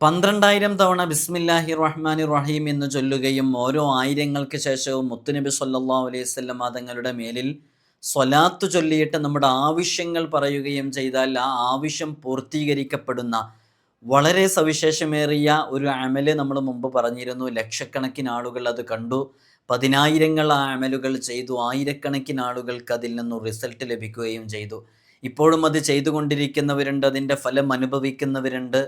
പന്ത്രണ്ടായിരം തവണ ബിസ്മില്ലാഹി റഹ്മാനി റഹീം എന്ന് ചൊല്ലുകയും ഓരോ ആയിരങ്ങൾക്ക് ശേഷവും മുത്തുനബി സല്ലാ അലൈഹി സ്വല്ലം തങ്ങളുടെ മേലിൽ സ്വലാത്ത് ചൊല്ലിയിട്ട് നമ്മുടെ ആവശ്യങ്ങൾ പറയുകയും ചെയ്താൽ ആ ആവശ്യം പൂർത്തീകരിക്കപ്പെടുന്ന വളരെ സവിശേഷമേറിയ ഒരു അമൽ നമ്മൾ മുമ്പ് പറഞ്ഞിരുന്നു. ലക്ഷക്കണക്കിന് ആളുകൾ അത് കണ്ടു. പതിനായിരങ്ങൾ ആ അമലുകൾ ചെയ്തു. ആയിരക്കണക്കിന് ആളുകൾക്ക് അതിൽ നിന്നും റിസൾട്ട് ലഭിക്കുകയും ചെയ്തു. ഇപ്പോഴും അത് ചെയ്തുകൊണ്ടിരിക്കുന്നവരുണ്ട്. അതിന്റെ ഫലം അനുഭവിക്കുന്നവരുണ്ട്.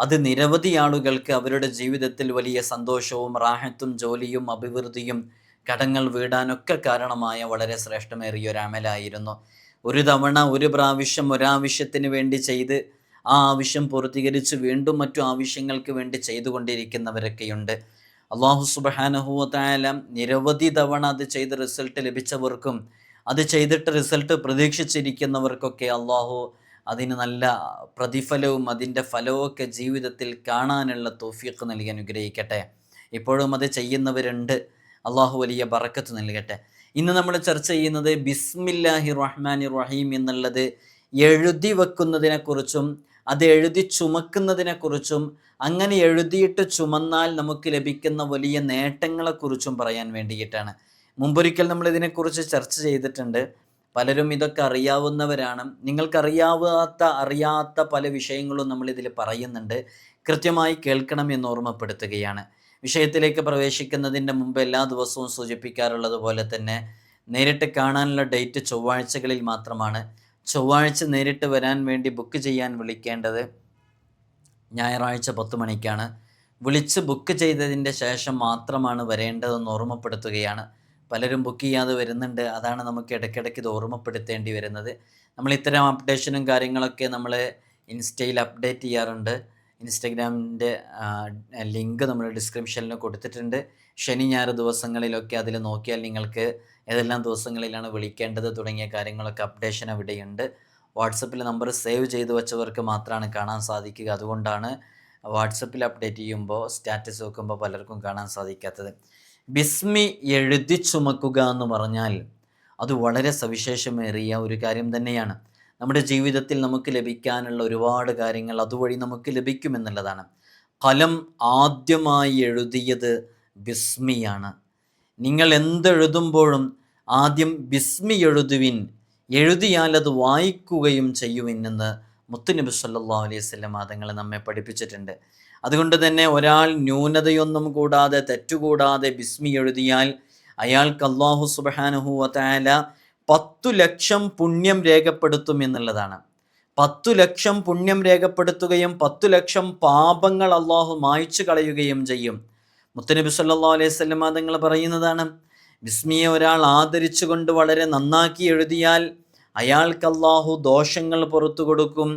അത് നിരവധി ആളുകൾക്ക് അവരുടെ ജീവിതത്തിൽ വലിയ സന്തോഷവും റാഹത്തും ജോലിയും അഭിവൃദ്ധിയും കടങ്ങൾ വീടാനൊക്കെ കാരണമായ വളരെ ശ്രേഷ്ഠമേറിയ ഒരു അമലായിരുന്നു. ഒരു തവണ ഒരു പ്രാവശ്യം ഒരാവശ്യത്തിന് വേണ്ടി ചെയ്ത് ആ ആവശ്യം പൂർത്തീകരിച്ച് വീണ്ടും മറ്റു ആവശ്യങ്ങൾക്ക് വേണ്ടി ചെയ്തുകൊണ്ടിരിക്കുന്നവരൊക്കെയുണ്ട്. അള്ളാഹു സുബാനഹുവത്തായാല നിരവധി തവണ അത് ചെയ്ത് റിസൾട്ട് ലഭിച്ചവർക്കും അത് ചെയ്തിട്ട് റിസൾട്ട് പ്രതീക്ഷിച്ചിരിക്കുന്നവർക്കൊക്കെ അള്ളാഹു അതിന് നല്ല പ്രതിഫലവും അതിന്റെ ഫലവുമൊക്കെ ജീവിതത്തിൽ കാണാനുള്ള തോഫിയൊക്കെ നൽകി അനുഗ്രഹിക്കട്ടെ. ഇപ്പോഴും അത് ചെയ്യുന്നവരുണ്ട്. അള്ളാഹു വലിയ ബറക്കത്ത് നൽകട്ടെ. ഇന്ന് നമ്മൾ ചർച്ച ചെയ്യുന്നത് ബിസ്മില്ലാഹി റഹ്മാനി റഹീം എന്നുള്ളത് എഴുതി വെക്കുന്നതിനെക്കുറിച്ചും അത് എഴുതി ചുമക്കുന്നതിനെക്കുറിച്ചും അങ്ങനെ എഴുതിയിട്ട് ചുമന്നാൽ നമുക്ക് ലഭിക്കുന്ന വലിയ നേട്ടങ്ങളെക്കുറിച്ചും പറയാൻ വേണ്ടിയിട്ടാണ്. മുമ്പൊരിക്കൽ നമ്മൾ ഇതിനെക്കുറിച്ച് ചർച്ച ചെയ്തിട്ടുണ്ട്. പലരും ഇതൊക്കെ അറിയാവുന്നവരാണ്. നിങ്ങൾക്കറിയാവാത്ത അറിയാത്ത പല വിഷയങ്ങളും നമ്മൾ ഇതിൽ പറയുന്നുണ്ട്. കൃത്യമായി കേൾക്കണം എന്ന് ഓർമ്മപ്പെടുത്തുകയാണ്. വിഷയത്തിലേക്ക് പ്രവേശിക്കുന്നതിന്റെ മുമ്പ് എല്ലാ ദിവസവും സൂചിപ്പിക്കാറുള്ളത് പോലെ തന്നെ നേരിട്ട് കാണാനുള്ള ഡേറ്റ് ചൊവ്വാഴ്ചകളിൽ മാത്രമാണ്. ചൊവ്വാഴ്ച നേരിട്ട് വരാൻ വേണ്ടി ബുക്ക് ചെയ്യാൻ വിളിക്കേണ്ടത് ഞായറാഴ്ച പത്ത് മണിക്കാണ്. വിളിച്ച് ബുക്ക് ചെയ്തതിന്റെ ശേഷം മാത്രമാണ് വരേണ്ടതെന്ന് ഓർമ്മപ്പെടുത്തുകയാണ്. പലരും ബുക്ക് ചെയ്യാതെ വരുന്നുണ്ട്. അതാണ് നമുക്ക് ഇടയ്ക്കിടയ്ക്ക് ഇത് ഓർമ്മപ്പെടുത്തേണ്ടി വരുന്നത്. നമ്മൾ ഇത്തരം അപ്ഡേഷനും കാര്യങ്ങളൊക്കെ നമ്മൾ ഇൻസ്റ്റയിൽ അപ്ഡേറ്റ് ചെയ്യാറുണ്ട്. ഇൻസ്റ്റഗ്രാമിന്റെ ലിങ്ക് നമ്മൾ ഡിസ്ക്രിപ്ഷനിൽ കൊടുത്തിട്ടുണ്ട്. ശനി ഞായർ ദിവസങ്ങളിലൊക്കെ അതിൽ നോക്കിയാൽ നിങ്ങൾക്ക് ഏതെല്ലാം ദിവസങ്ങളിലാണ് വിളിക്കേണ്ടത് തുടങ്ങിയ കാര്യങ്ങളൊക്കെ അപ്ഡേഷൻ അവിടെയുണ്ട്. വാട്സപ്പിൽ നമ്പർ സേവ് ചെയ്തു വെച്ചവർക്ക് മാത്രമാണ് കാണാൻ സാധിക്കുക. അതുകൊണ്ടാണ് വാട്സപ്പിൽ അപ്ഡേറ്റ് ചെയ്യുമ്പോൾ സ്റ്റാറ്റസ് വെക്കുമ്പോൾ പലർക്കും കാണാൻ സാധിക്കാത്തത്. ബിസ്മി എഴുതി ചുമക്കുക എന്ന് പറഞ്ഞാൽ അത് വളരെ സവിശേഷമേറിയ ഒരു കാര്യം തന്നെയാണ്. നമ്മുടെ ജീവിതത്തിൽ നമുക്ക് ലഭിക്കാനുള്ള ഒരുപാട് കാര്യങ്ങൾ അതുവഴി നമുക്ക് ലഭിക്കുമെന്നുള്ളതാണ് കലം ആദ്യമായി എഴുതിയത് ബിസ്മിയാണ്. നിങ്ങൾ എന്തെഴുതുമ്പോഴും ആദ്യം ബിസ്മി എഴുതുവിൻ എഴുതിയാൽ അത് വായിക്കുകയും ചെയ്യുവിൻ എന്ന് മുത്തുനബി സല്ലാ അലൈഹി സ്വലം മാതങ്ങൾ നമ്മെ പഠിപ്പിച്ചിട്ടുണ്ട്. അതുകൊണ്ട് തന്നെ ഒരാൾ ന്യൂനതയൊന്നും കൂടാതെ തെറ്റുകൂടാതെ ബിസ്മി എഴുതിയാൽ അയാൾക്ക് അള്ളാഹു സുബാനുഹു വത്തായാല പത്തു ലക്ഷം പുണ്യം രേഖപ്പെടുത്തും എന്നുള്ളതാണ്. പത്തു ലക്ഷം പുണ്യം രേഖപ്പെടുത്തുകയും പത്തു ലക്ഷം പാപങ്ങൾ അള്ളാഹു മായ്ച്ചു കളയുകയും ചെയ്യും. മുത്തനബി സല്ലാ അലൈഹി സ്വലം തങ്ങൾ പറയുന്നതാണ്. ബിസ്മിയെ ഒരാൾ ആദരിച്ചുകൊണ്ട് വളരെ നന്നാക്കി എഴുതിയാൽ അയാൾക്ക് അള്ളാഹു ദോഷങ്ങൾ പുറത്തു കൊടുക്കും.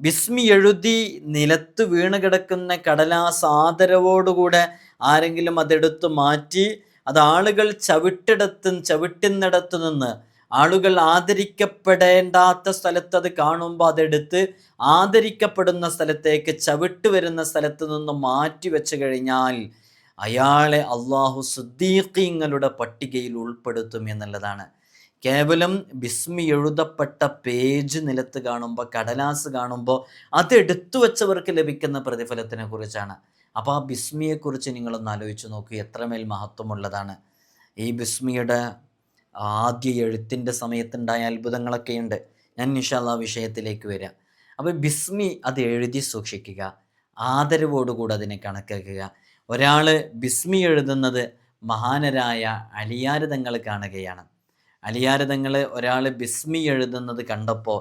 ബിസ്മി എഴുതി നിലത്ത് വീണ് കിടക്കുന്ന കടലാസ് ആദരവോടുകൂടെ ആരെങ്കിലും അതെടുത്ത് മാറ്റി അത് ആളുകൾ ചവിട്ടിടത്തും ചവിട്ടുന്നിടത്തു നിന്ന് ആളുകൾ ആദരിക്കപ്പെടേണ്ടാത്ത സ്ഥലത്ത് അത് കാണുമ്പോൾ അതെടുത്ത് ആദരിക്കപ്പെടുന്ന സ്ഥലത്തേക്ക് ചവിട്ട് വരുന്ന സ്ഥലത്ത് നിന്ന് മാറ്റി വെച്ച് കഴിഞ്ഞാൽ അയാളെ അള്ളാഹു സുദ്ദീഖിങ്ങളുടെ പട്ടികയിൽ ഉൾപ്പെടുത്തും എന്നുള്ളതാണ്. കേവലം ബിസ്മി എഴുതപ്പെട്ട പേജ് നിലത്ത് കാണുമ്പോൾ കടലാസ് കാണുമ്പോൾ അത് എടുത്തു വെച്ചവർക്ക് ലഭിക്കുന്ന പ്രതിഫലത്തിനെ കുറിച്ചാണ്. അപ്പോൾ ആ ബിസ്മിയെക്കുറിച്ച് നിങ്ങളൊന്ന് ആലോചിച്ച് നോക്കൂ എത്രമേൽ മഹത്വമുള്ളതാണ്. ഈ ബിസ്മിയുടെ ആദ്യ എഴുത്തിന്റെ സമയത്തുണ്ടായ അത്ഭുതങ്ങളൊക്കെയുണ്ട് ഞാൻ നിഷാല വിഷയത്തിലേക്ക് വരാം. അപ്പോൾ ബിസ്മി അത് എഴുതി സൂക്ഷിക്കുക. ആദരവോടുകൂടി അതിനെ കണക്കാക്കുക. ഒരാൾ ബിസ്മി എഴുതുന്നത് മഹാനരായ അലിയാരിതങ്ങൾ കാണുകയാണ്. അലിയാരിതങ്ങൾ ഒരാൾ ബിസ്മി എഴുതുന്നത് കണ്ടപ്പോൾ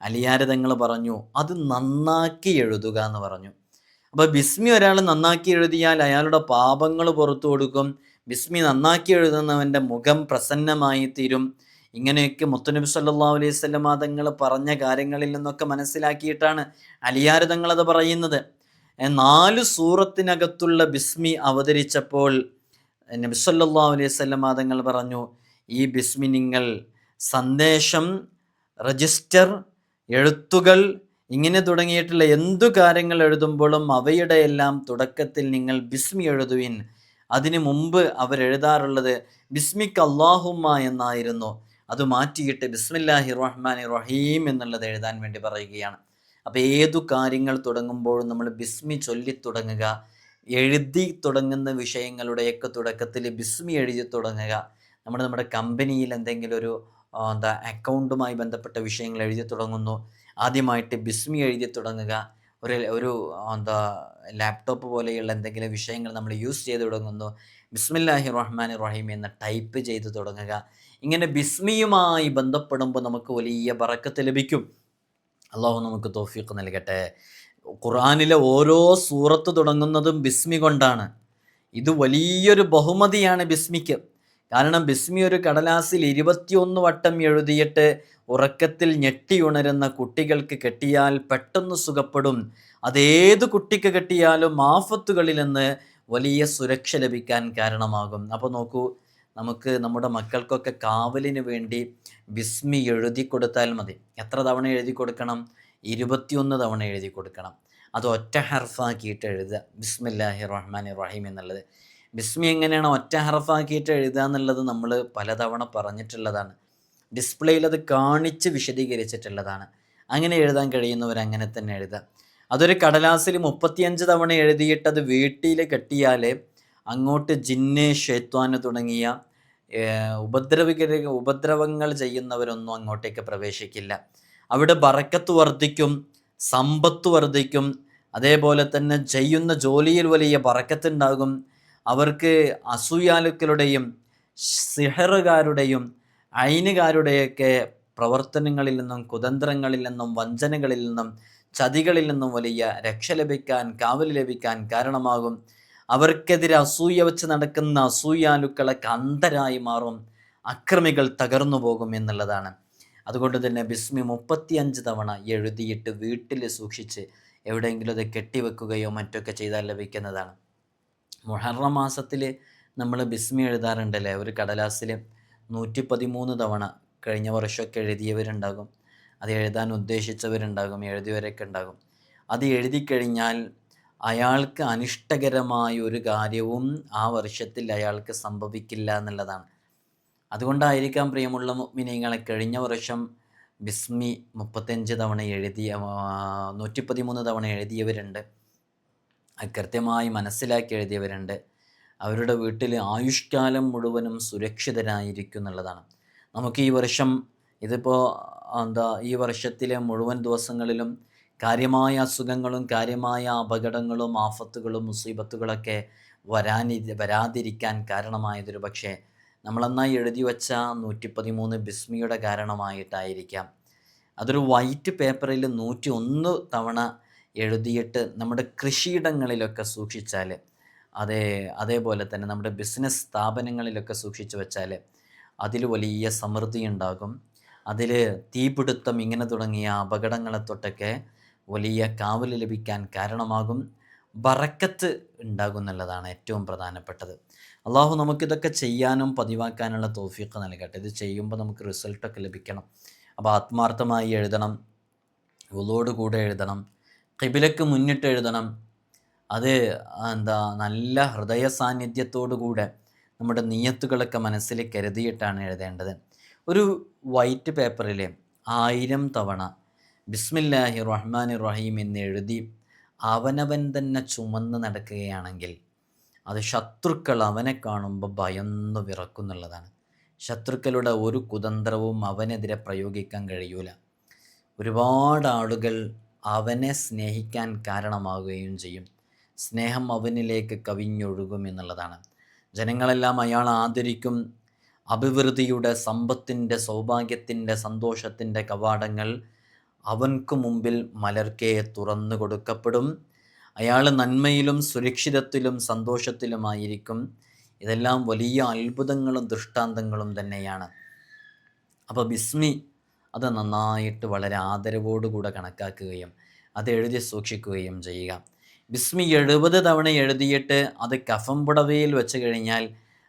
അലിയാരതങ്ങൾ പറഞ്ഞു അത് നന്നാക്കി എഴുതുക എന്ന് പറഞ്ഞു. അപ്പോൾ ബിസ്മി ഒരാൾ നന്നാക്കി എഴുതിയാൽ അയാളുടെ പാപങ്ങൾ പുറത്തു കൊടുക്കും. ബിസ്മി നന്നാക്കി എഴുതുന്നവന്റെ മുഖം പ്രസന്നമായി തീരും. ഇങ്ങനെയൊക്കെ മുത്തുനബി സല്ലാ അലൈഹി സ്വലം തങ്ങൾ പറഞ്ഞ കാര്യങ്ങളിൽ നിന്നൊക്കെ മനസ്സിലാക്കിയിട്ടാണ് അലിയാരതങ്ങൾ അത് പറയുന്നത്. നാല് സൂറത്തിനകത്തുള്ള ബിസ്മി അവതരിച്ചപ്പോൾ നബി സല്ലാ അലൈഹി സ്വലം തങ്ങൾ പറഞ്ഞു ഈ ബിസ്മി നിങ്ങൾ സന്ദേശം രജിസ്റ്റർ എഴുത്തുകൾ ഇങ്ങനെ തുടങ്ങിയിട്ടുള്ള എന്തു കാര്യങ്ങൾ എഴുതുമ്പോഴും അവയുടെ എല്ലാം തുടക്കത്തിൽ നിങ്ങൾ ബിസ്മി എഴുതുവിൻ. അതിനു മുമ്പ് അവരെഴുതാറുള്ളത് ബിസ്മിക്ക് അള്ളാഹുമ്മ എന്നായിരുന്നു. അത് മാറ്റിയിട്ട് ബിസ്മില്ലാഹി റഹ്മാൻ റഹീം എന്നുള്ളത് എഴുതാൻ വേണ്ടി പറയുകയാണ്. അപ്പോൾ ഏതു കാര്യങ്ങൾ തുടങ്ങുമ്പോഴും നമ്മൾ ബിസ്മി ചൊല്ലി തുടങ്ങുക എഴുതി തുടങ്ങുന്ന വിഷയങ്ങളുടെയൊക്കെ തുടക്കത്തിൽ ബിസ്മി എഴുതി തുടങ്ങുക. നമ്മൾ നമ്മുടെ കമ്പനിയിൽ എന്തെങ്കിലും ഒരു എന്താ അക്കൗണ്ടുമായി ബന്ധപ്പെട്ട വിഷയങ്ങൾ എഴുതി തുടങ്ങുന്നു. ആദ്യമായിട്ട് ബിസ്മി എഴുതി തുടങ്ങുക. ഒരു ഒരു എന്താ ലാപ്ടോപ്പ് പോലെയുള്ള എന്തെങ്കിലും വിഷയങ്ങൾ നമ്മൾ യൂസ് ചെയ്ത് തുടങ്ങുന്നു. ബിസ്മില്ലാഹി റഹ്മാൻ റഹീം എന്ന് ടൈപ്പ് ചെയ്ത് തുടങ്ങുക. ഇങ്ങനെ ബിസ്മിയുമായി ബന്ധപ്പെടുമ്പോൾ നമുക്ക് വലിയ ബറക്കത്ത് ലഭിക്കും. അള്ളാഹു നമുക്ക് തോഫീക്ക് നൽകട്ടെ. ഖുർആനിലെ ഓരോ സൂറത്ത് തുടങ്ങുന്നതും ബിസ്മി കൊണ്ടാണ്. ഇത് വലിയൊരു ബഹുമതിയാണ് ബിസ്മിക്ക്. കാരണം ബിസ്മി ഒരു കടലാസിൽ ഇരുപത്തിയൊന്ന് വട്ടം എഴുതിയിട്ട് ഉറക്കത്തിൽ ഞെട്ടിയുണരുന്ന കുട്ടികൾക്ക് കെട്ടിയാൽ പെട്ടെന്ന് സുഖപ്പെടും. അതേത് കുട്ടിക്ക് കെട്ടിയാലും ആഫത്തുകളിൽ നിന്ന് വലിയ സുരക്ഷ ലഭിക്കാൻ കാരണമാകും. അപ്പോൾ നോക്കൂ നമുക്ക് നമ്മുടെ മക്കൾക്കൊക്കെ കാവലിന് വേണ്ടി ബിസ്മി എഴുതി കൊടുത്താൽ മതി. എത്ര തവണ എഴുതി കൊടുക്കണം? ഇരുപത്തിയൊന്ന് തവണ എഴുതി കൊടുക്കണം. അത് ഒറ്റ ഹർഫാക്കിയിട്ട് എഴുതുക. ബിസ്മില്ലാഹി റഹ്മാൻ റഹീം എന്നുള്ളത്. ബിസ്മി എങ്ങനെയാണ് ഒറ്റ ഹറഫാക്കിയിട്ട് എഴുതുക എന്നുള്ളത് നമ്മൾ പലതവണ പറഞ്ഞിട്ടുള്ളതാണ്. ഡിസ്പ്ലേയിൽ അത് കാണിച്ച് വിശദീകരിച്ചിട്ടുള്ളതാണ്. അങ്ങനെ എഴുതാൻ കഴിയുന്നവർ അങ്ങനെ തന്നെ എഴുതുക. അതൊരു കടലാസിൽ മുപ്പത്തിയഞ്ച് തവണ എഴുതിയിട്ട് അത് വീട്ടിൽ കെട്ടിയാൽ അങ്ങോട്ട് ജിന്ന് ഷേത്വാന് തുടങ്ങിയ ഉപദ്രവിക ഉപദ്രവങ്ങൾ ചെയ്യുന്നവരൊന്നും അങ്ങോട്ടേക്ക് പ്രവേശിക്കില്ല. അവിടെ ബറക്കത്ത് വർദ്ധിക്കും സമ്പത്ത് വർദ്ധിക്കും അതേപോലെ തന്നെ ചെയ്യുന്ന ജോലിയിൽ വലിയ ബറക്കത്തുണ്ടാകും അവർക്ക് അസൂയാലുക്കളുടെയും സിഹറുകാരുടെയും അയിനുകാരുടെയൊക്കെ പ്രവർത്തനങ്ങളിൽ നിന്നും കുതന്ത്രങ്ങളിൽ നിന്നും വഞ്ചനകളിൽ നിന്നും ചതികളിൽ നിന്നും വലിയ രക്ഷ ലഭിക്കാൻ കാവൽ ലഭിക്കാൻ കാരണമാകും. അവർക്കെതിരെ അസൂയ വെച്ച് നടക്കുന്ന അസൂയാലുക്കളൊക്കെ അന്ധരായി മാറും അക്രമികൾ തകർന്നു പോകും എന്നുള്ളതാണ്. അതുകൊണ്ട് തന്നെ ബിസ്മി മുപ്പത്തിയഞ്ച് തവണ എഴുതിയിട്ട് വീട്ടിൽ സൂക്ഷിച്ച് എവിടെയെങ്കിലും അത് കെട്ടിവെക്കുകയോ മറ്റൊക്കെ ചെയ്താൽ ലഭിക്കുന്നതാണ്. മുഹറം മാസത്തിൽ നമ്മൾ ബിസ്മി എഴുതാറുണ്ടല്ലേ? ഒരു കടലാസിൽ നൂറ്റി പതിമൂന്ന് തവണ കഴിഞ്ഞ വർഷമൊക്കെ എഴുതിയവരുണ്ടാകും. അത് എഴുതാൻ ഉദ്ദേശിച്ചവരുണ്ടാകും എഴുതിയവരൊക്കെ ഉണ്ടാകും. അത് എഴുതി കഴിഞ്ഞാൽ അയാൾക്ക് അനിഷ്ടകരമായ ഒരു കാര്യവും ആ വർഷത്തിൽ അയാൾക്ക് സംഭവിക്കില്ല എന്നുള്ളതാണ്. അതുകൊണ്ടായിരിക്കാം പ്രിയമുള്ള മിനിങ്ങളെ കഴിഞ്ഞ വർഷം ബിസ്മി മുപ്പത്തഞ്ച് തവണ എഴുതിയ നൂറ്റി പതിമൂന്ന് തവണ എഴുതിയവരുണ്ട്. കൃത്യമായി മനസ്സിലാക്കി എഴുതിയവരുണ്ട്. അവരുടെ വീട്ടിൽ ആയുഷ്കാലം മുഴുവനും സുരക്ഷിതരായിരിക്കും എന്നുള്ളതാണ്. നമുക്ക് ഈ വർഷം ഇതിപ്പോൾ എന്താ ഈ വർഷത്തിലെ മുഴുവൻ ദിവസങ്ങളിലും കാര്യമായ അസുഖങ്ങളും കാര്യമായ അപകടങ്ങളും ആഫത്തുകളും മുസീബത്തുകളൊക്കെ വരാനി വരാതിരിക്കാൻ കാരണമായതൊരു പക്ഷേ നമ്മളെന്നായി എഴുതി വച്ച നൂറ്റി പതിമൂന്ന് ബിസ്മിയുടെ കാരണമായിട്ടായിരിക്കാം. അതൊരു വൈറ്റ് പേപ്പറിൽ നൂറ്റി ഒന്ന് തവണ എഴുതിയിട്ട് നമ്മുടെ കൃഷിയിടങ്ങളിലൊക്കെ സൂക്ഷിച്ചാൽ അതേ അതേപോലെ തന്നെ നമ്മുടെ ബിസിനസ് സ്ഥാപനങ്ങളിലൊക്കെ സൂക്ഷിച്ചു വെച്ചാൽ അതിൽ വലിയ സമൃദ്ധി ഉണ്ടാകും. അതിൽ തീപിടുത്തം ഇങ്ങനെ തുടങ്ങിയ അപകടങ്ങളെ തൊട്ടൊക്കെ വലിയ കാവൽ ലഭിക്കാൻ കാരണമാകും. ബറക്കത്ത് ഉണ്ടാകും എന്നുള്ളതാണ് ഏറ്റവും പ്രധാനപ്പെട്ടത്. അള്ളാഹു നമുക്കിതൊക്കെ ചെയ്യാനും പതിവാക്കാനുള്ള തോഫിയൊക്കെ നൽകട്ടെ. ഇത് ചെയ്യുമ്പോൾ നമുക്ക് റിസൾട്ടൊക്കെ ലഭിക്കണം. അപ്പോൾ ആത്മാർത്ഥമായി എഴുതണം. ഉള്ളോടുകൂടെ കൂടെ എഴുതണം. കിബിലക്ക് മുന്നിട്ട് എഴുതണം. അത് എന്താ നല്ല ഹൃദയ സാന്നിധ്യത്തോടു കൂടെ നമ്മുടെ നീയത്തുകളൊക്കെ മനസ്സിൽ കരുതിയിട്ടാണ് എഴുതേണ്ടത്. ഒരു വൈറ്റ് പേപ്പറിൽ ആയിരം തവണ ബിസ്മില്ലാഹി റഹ്മാൻ റഹീം എന്ന് എഴുതി അവനവൻ തന്നെ ചുമന്ന് നടക്കുകയാണെങ്കിൽ അത് ശത്രുക്കൾ അവനെ കാണുമ്പോൾ ഭയന്ന് വിറക്കുന്നുള്ളതാണ് ശത്രുക്കളുടെ ഒരു കുതന്ത്രവും അവനെതിരെ പ്രയോഗിക്കാൻ കഴിയൂല. ഒരുപാട് ആളുകൾ അവനെ സ്നേഹിക്കാൻ കാരണമാവുകയും ചെയ്യും. സ്നേഹം അവനിലേക്ക് കവിഞ്ഞൊഴുകും എന്നുള്ളതാണ്. ജനങ്ങളെല്ലാം അയാൾ ആദരിക്കും. അഭിവൃദ്ധിയുടെ സമ്പത്തിന്റെ സൗഭാഗ്യത്തിന്റെ സന്തോഷത്തിന്റെ കവാടങ്ങൾ അവൻക്ക് മുമ്പിൽ മലർക്കെ തുറന്നു കൊടുക്കപ്പെടും. അയാൾ നന്മയിലും സുരക്ഷിതത്തിലും സന്തോഷത്തിലുമായിരിക്കും. ഇതെല്ലാം വലിയ അത്ഭുതങ്ങളും ദൃഷ്ടാന്തങ്ങളും തന്നെയാണ്. അപ്പോൾ ബിസ്മി അത് നന്നായിട്ട് വളരെ ആദരവോടുകൂടെ കണക്കാക്കുകയും അത് എഴുതി സൂക്ഷിക്കുകയും ചെയ്യുക. ബിസ്മി എഴുപത് തവണ എഴുതിയിട്ട് അത് കഫം പുടവയിൽ വെച്ച് കഴിഞ്ഞാൽ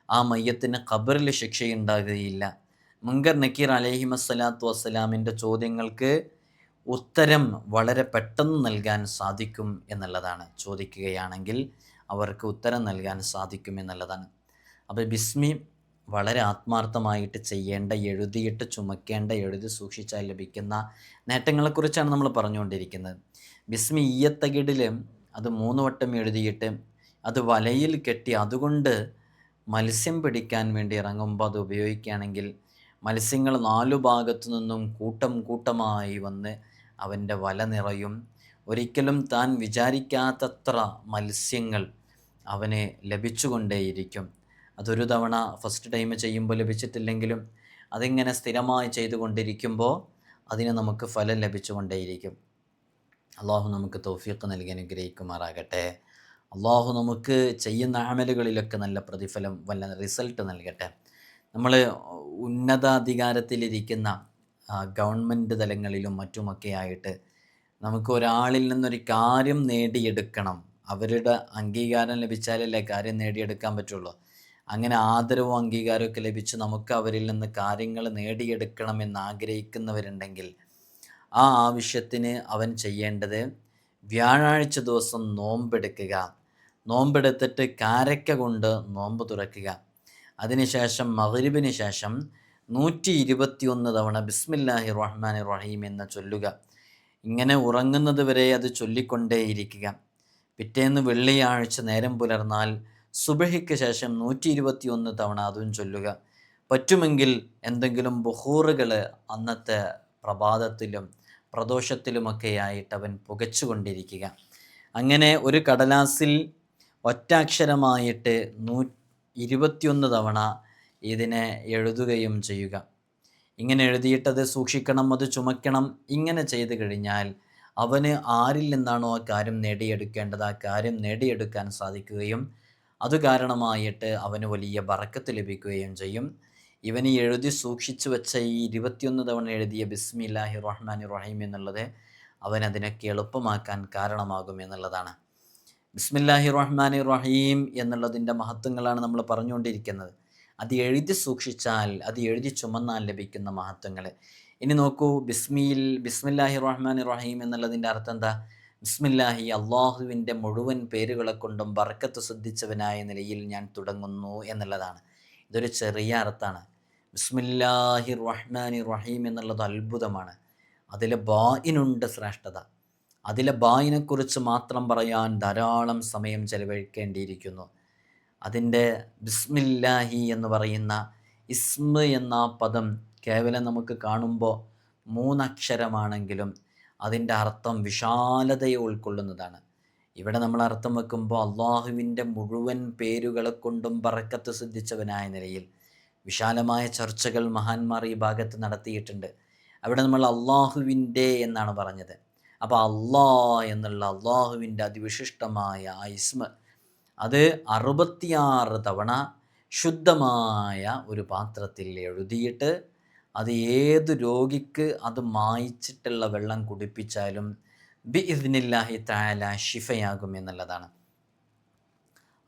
ആ മയ്യത്തിന് ഖബറിൽ ശിക്ഷയുണ്ടാകുകയില്ല. മുങ്കർ നക്കീർ അലഹിം അസ്സലാത്തു വസ്സലാമിന്റെ ചോദ്യങ്ങൾക്ക് ഉത്തരം വളരെ പെട്ടെന്ന് നൽകാൻ സാധിക്കും എന്നുള്ളതാണ്. ചോദിക്കുകയാണെങ്കിൽ അവർക്ക് ഉത്തരം നൽകാൻ സാധിക്കും എന്നുള്ളതാണ്. അപ്പോൾ ബിസ്മി വളരെ ആത്മാർത്ഥമായിട്ട് ചെയ്യേണ്ട എഴുതിയിട്ട് ചുമക്കേണ്ട എഴുതി സൂക്ഷിച്ചാൽ ലഭിക്കുന്ന നേട്ടങ്ങളെക്കുറിച്ചാണ് നമ്മൾ പറഞ്ഞുകൊണ്ടിരിക്കുന്നത്. ബിസ്മി ഈയത്തകിടിൽ അത് മൂന്ന് വട്ടം എഴുതിയിട്ട് അത് വലയിൽ കെട്ടി അതുകൊണ്ട് മത്സ്യം പിടിക്കാൻ വേണ്ടി ഇറങ്ങുമ്പോൾ അത് ഉപയോഗിക്കുകയാണെങ്കിൽ മത്സ്യങ്ങൾ നാലു ഭാഗത്തു നിന്നും കൂട്ടം കൂട്ടമായി വന്ന് അവന്റെ വല നിറയും. ഒരിക്കലും താൻ വിചാരിക്കാത്തത്ര മത്സ്യങ്ങൾ അവന് ലഭിച്ചുകൊണ്ടേയിരിക്കും. അതൊരു തവണ ഫസ്റ്റ് ടൈം ചെയ്യുമ്പോൾ ലഭിച്ചിട്ടില്ലെങ്കിലും അതിങ്ങനെ സ്ഥിരമായി ചെയ്തുകൊണ്ടിരിക്കുമ്പോൾ അതിന് നമുക്ക് ഫലം ലഭിച്ചുകൊണ്ടേയിരിക്കും. അള്ളാഹു നമുക്ക് തൗഫീഖ് നൽകി അനുഗ്രഹിക്കുമാറാകട്ടെ. അള്ളാഹു നമുക്ക് ചെയ്യുന്ന ആമലുകളിലൊക്കെ നല്ല പ്രതിഫലം വല്ല റിസൾട്ട് നൽകട്ടെ. നമ്മൾ ഉന്നതാധികാരത്തിലിരിക്കുന്ന ഗവൺമെന്റ് തലങ്ങളിലും മറ്റുമൊക്കെ ആയിട്ട് നമുക്ക് ഒരാളിൽ നിന്നൊരു കാര്യം നേടിയെടുക്കണം. അവരുടെ അംഗീകാരം ലഭിച്ചാലല്ലേ കാര്യം നേടിയെടുക്കാൻ പറ്റുള്ളൂ. അങ്ങനെ ആദരവും അംഗീകാരമൊക്കെ ലഭിച്ച് നമുക്ക് അവരിൽ നിന്ന് കാര്യങ്ങൾ നേടിയെടുക്കണമെന്ന് ആഗ്രഹിക്കുന്നവരുണ്ടെങ്കിൽ ആ ആവശ്യത്തിന് അവൻ ചെയ്യേണ്ടത് വ്യാഴാഴ്ച ദിവസം നോമ്പെടുക്കുക. നോമ്പെടുത്തിട്ട് കാരക്ക കൊണ്ട് നോമ്പ് തുറക്കുക. അതിനുശേഷം മകരിബിന് ശേഷം നൂറ്റി ഇരുപത്തിയൊന്ന് തവണ ബിസ്മില്ലാഹി റഹ്മാൻ റഹീം എന്ന് ചൊല്ലുക. ഇങ്ങനെ ഉറങ്ങുന്നത് വരെ അത് ചൊല്ലിക്കൊണ്ടേയിരിക്കുക. പിറ്റേന്ന് വെള്ളിയാഴ്ച നേരം പുലർന്നാൽ സുബഹിക്ക് ശേഷം നൂറ്റി ഇരുപത്തിയൊന്ന് തവണ അതും ചൊല്ലുക. പറ്റുമെങ്കിൽ എന്തെങ്കിലും ബുഹൂറുകൾ അന്നത്തെ പ്രഭാതത്തിലും പ്രദോഷത്തിലുമൊക്കെയായിട്ട് അവൻ പുകച്ചുകൊണ്ടിരിക്കുക. അങ്ങനെ ഒരു കടലാസിൽ ഒറ്റാക്ഷരമായിട്ട് നൂ ഇരുപത്തിയൊന്ന് തവണ ഇതിനെ എഴുതുകയും ചെയ്യുക. ഇങ്ങനെ എഴുതിയിട്ടത് സൂക്ഷിക്കണം അത് ചുമക്കണം ഇങ്ങനെ ചെയ്തു കഴിഞ്ഞാൽ അവന് ആരിൽ നിന്നാണോ ആ കാര്യം നേടിയെടുക്കേണ്ടത്? ആ കാര്യം നേടിയെടുക്കാൻ സാധിക്കുകയും അത് കാരണമായിട്ട് അവന് വലിയ ബറക്കത്ത് ലഭിക്കുകയും ചെയ്യും. ഇവന് എഴുതി സൂക്ഷിച്ചു വെച്ച ഈ ഇരുപത്തിയൊന്ന് തവണ എഴുതിയ ബിസ്മില്ലാഹി റഹ്മാൻ റഹീം എന്നുള്ളത് അവൻ അതിനൊക്കെ എളുപ്പമാക്കാൻ കാരണമാകും എന്നുള്ളതാണ്. ബിസ്മില്ലാഹി റഹ്മാൻ റഹീം എന്നുള്ളതിന്റെ മഹത്വങ്ങളാണ് നമ്മൾ പറഞ്ഞുകൊണ്ടിരിക്കുന്നത്. അത് എഴുതി സൂക്ഷിച്ചാൽ അത് എഴുതി ചുമന്നാൽ ലഭിക്കുന്ന മഹത്വങ്ങൾ. ഇനി നോക്കൂ ബിസ്മിയിൽ ബിസ്മില്ലാഹി റഹ്മാൻ റഹീം എന്നുള്ളതിന്റെ അർത്ഥം എന്താ? ബിസ്മില്ലാഹി അള്ളാഹുവിന്റെ മുഴുവൻ പേരുകളെ കൊണ്ടും ബർക്കത്ത് ശ്രദ്ധിച്ചവനായ നിലയിൽ ഞാൻ തുടങ്ങുന്നു എന്നുള്ളതാണ്. ഇതൊരു ചെറിയ അർത്ഥമാണ്. ബിസ്മില്ലാഹി റഹ്മാനി റഹീം എന്നുള്ളത് അത്ഭുതമാണ്. അതിലെ ബായിനുണ്ട് ശ്രേഷ്ഠത. അതിലെ ബായിനെക്കുറിച്ച് മാത്രം പറയാൻ ധാരാളം സമയം ചെലവഴിക്കേണ്ടിയിരിക്കുന്നു. അതിന്റെ ബിസ്മില്ലാഹി എന്ന് പറയുന്ന ഇസ്മ എന്ന പദം കേവലം നമുക്ക് കാണുമ്പോൾ മൂന്നക്ഷരമാണെങ്കിലും അതിന്റെ അർത്ഥം വിശാലതയെ ഉൾക്കൊള്ളുന്നതാണ്. ഇവിടെ നമ്മൾ അർത്ഥം വെക്കുമ്പോൾ അള്ളാഹുവിന്റെ മുഴുവൻ പേരുകളെ കൊണ്ടും പറക്കത്ത് സിദ്ധിച്ചവനായ നിലയിൽ വിശാലമായ ചർച്ചകൾ മഹാന്മാർ ഈ ഭാഗത്ത് നടത്തിയിട്ടുണ്ട്. അവിടെ നമ്മൾ അള്ളാഹുവിന്റെ എന്നാണ് പറഞ്ഞത്. അപ്പോൾ അള്ളാ എന്നുള്ള അള്ളാഹുവിന്റെ അതിവിശിഷ്ടമായ ആ ഇസ്മ അത് അറുപത്തിയാറ് തവണ ശുദ്ധമായ ഒരു പാത്രത്തിൽ എഴുതിയിട്ട് അത് ഏത് രോഗിക്ക് അത് മായിച്ചിട്ടുള്ള വെള്ളം കുടിപ്പിച്ചാലും ബി ഇതിനില്ലാഹി താല ഷിഫയാകും എന്നുള്ളതാണ്